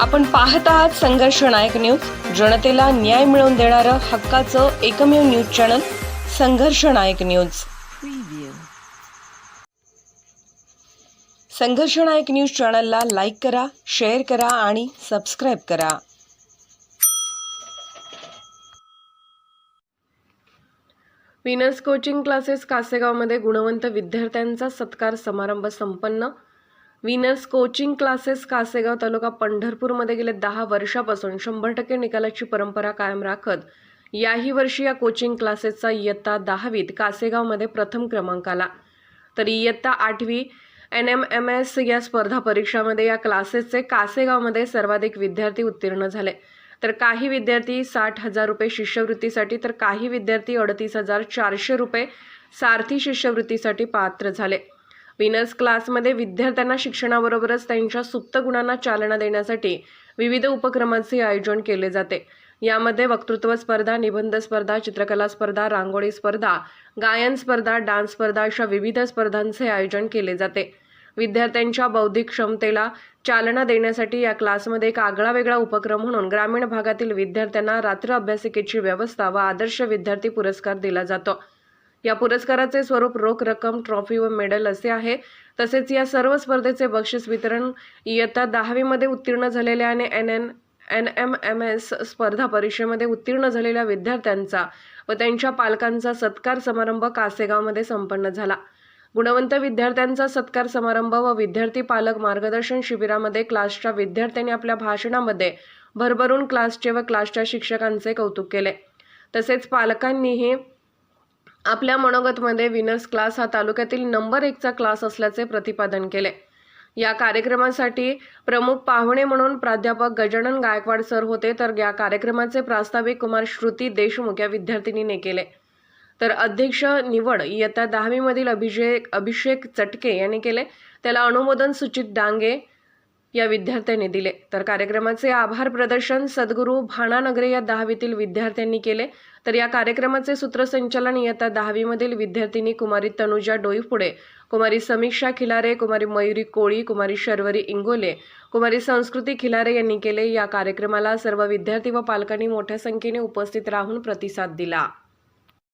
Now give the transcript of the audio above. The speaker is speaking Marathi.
आपण पाहत आहात संघर्ष नायक न्यूज. जनतेला न्याय मिळवून देणारं हक्काचं एकमेव न्यूज चॅनल संघर्ष नायक न्यूज. संघर्ष नायक न्यूज चॅनलला लाईक करा शेअर करा आणि सबस्क्राईब करा. विनर्स कोचिंग क्लासेस कासेगावमध्ये गुणवंत विद्यार्थ्यांचा सत्कार समारंभ संपन्न. Winners coaching classes Kasegaon taluka पंढरपूरमध्ये गेले दहा वर्षापासून शंभर टक्के निकालाची परंपरा कायम राखत याही वर्षी या कोचिंग क्लासेसचा इयत्ता दहावीत कासेगावमध्ये प्रथम क्रमांक आला. तर इयत्ता आठवी एन एम एम एस या स्पर्धा परीक्षामध्ये या क्लासेसचे कासेगावमध्ये सर्वाधिक विद्यार्थी उत्तीर्ण झाले. तर काही विद्यार्थी साठ हजार रुपये शिष्यवृत्तीसाठी तर काही विद्यार्थी अडतीस हजार चारशे रुपये सारथी शिष्यवृत्तीसाठी पात्र झाले. विनर्स क्लासमध्ये विद्यार्थ्यांना शिक्षणाबरोबरच त्यांच्या सुप्त गुणांना चालना देण्यासाठी विविध उपक्रमांचे आयोजन केले जाते. यामध्ये वक्तृत्व स्पर्धा निबंध स्पर्धा चित्रकला स्पर्धा रांगोळी स्पर्धा गायन स्पर्धा डान्स स्पर्धा अशा विविध स्पर्धांचे आयोजन केले जाते. विद्यार्थ्यांच्या बौद्धिक क्षमतेला चालना देण्यासाठी या क्लासमध्ये एक आगळा वेगळा उपक्रम म्हणून ग्रामीण भागातील विद्यार्थ्यांना रात्र अभ्यासिकेची व्यवस्था व आदर्श विद्यार्थी पुरस्कार दिला जातो. या पुरस्काराचे स्वरूप रोख रक्कम ट्रॉफी व मेडल असे आहे. तसेच या सर्व स्पर्धेचे बक्षीस वितरण इयत्ता दहावीमध्ये उत्तीर्ण झालेल्या आणि N N N M M S स्पर्धा परीक्षेमध्ये उत्तीर्ण झालेल्या विद्यार्थ्यांचा व त्यांच्या पालकांचा सत्कार समारंभ कासेगावमध्ये संपन्न झाला. गुणवंत विद्यार्थ्यांचा सत्कार समारंभ व विद्यार्थी पालक मार्गदर्शन शिबिरामध्ये क्लासच्या विद्यार्थ्यांनी आपल्या भाषणामध्ये भरभरून क्लासचे व क्लासच्या शिक्षकांचे कौतुक केले. तसेच पालकांनीही आपल्या मनोगतमध्ये विनर्स क्लास हा तालुक्यातील नंबर एकचा क्लास असल्याचे प्रतिपादन केले. या कार्यक्रमासाठी प्रमुख पाहुणे म्हणून प्राध्यापक गजानन गायकवाड सर होते तर या कार्यक्रमाचे प्रास्ताविक कुमार श्रुती देशमुख या विद्यार्थिनीने केले. तर अध्यक्ष निवड इयत्ता दहावीमधील अभिषेक अभिषेक चटके यांनी केले. त्याला अनुमोदन सुचित डांगे या विद्यार्थ्यांनी दिले. तर कार्यक्रमाचे आभार प्रदर्शन सद्गुरू भाणानगरे या दहावीतील विद्यार्थ्यांनी केले. तर या कार्यक्रमाचे सूत्रसंचालन इयत्ता दहावीमधील विद्यार्थिनी कुमारी तनुजा डोईफुडे कुमारी समीक्षा खिलारे कुमारी मयुरी कोळी कुमारी शर्वरी इंगोले कुमारी संस्कृती खिलारे यांनी केले. या कार्यक्रमाला सर्व विद्यार्थी व पालकांनी मोठ्या संख्येने उपस्थित राहून प्रतिसाद दिला.